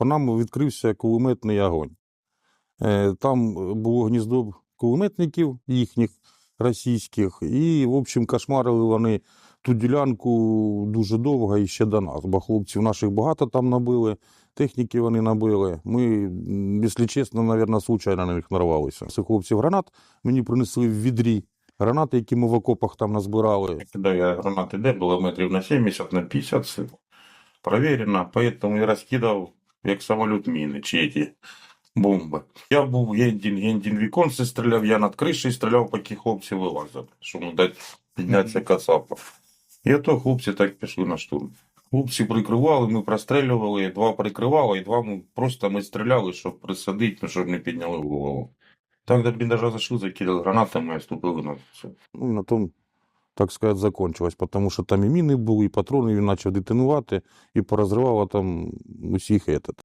по нам відкрився кулеметний огонь. Е, Там було гніздо кулеметників їхніх російських, і, в общем, кошмарили вони ту ділянку дуже довго і ще до нас. Бо хлопців наших багато там набили, техніки вони набили. Ми, м, якщо чесно, мабуть, случайно на них нарвалися. Це хлопців гранат мені принесли в відрі. Гранати, які ми в окопах там назбирали. Когда я гранаты Д было метрів на 70, на 50 сил. Проверено, поэтому я раскидав, як самоліт міни, чи эти бомби. Я був єндін, єндін віконце стріляв, я над кришею стріляв, поки хлопці вилазили, щоб ну, дати піднятися кацапа. І ото хлопці так пішли на штурм. Хлопці прикривали, ми прострілювали, два прикривали, і два ми просто ми стріляли, щоб присадити, ну, щоб не підняли голову. Так до бліндажа зайшли, закидали гранатами і вступили на це. Ну, на тому, так сказати, закончилась, тому що там і міни були, і патрони він почав детонувати, і порозривало там усіх этот.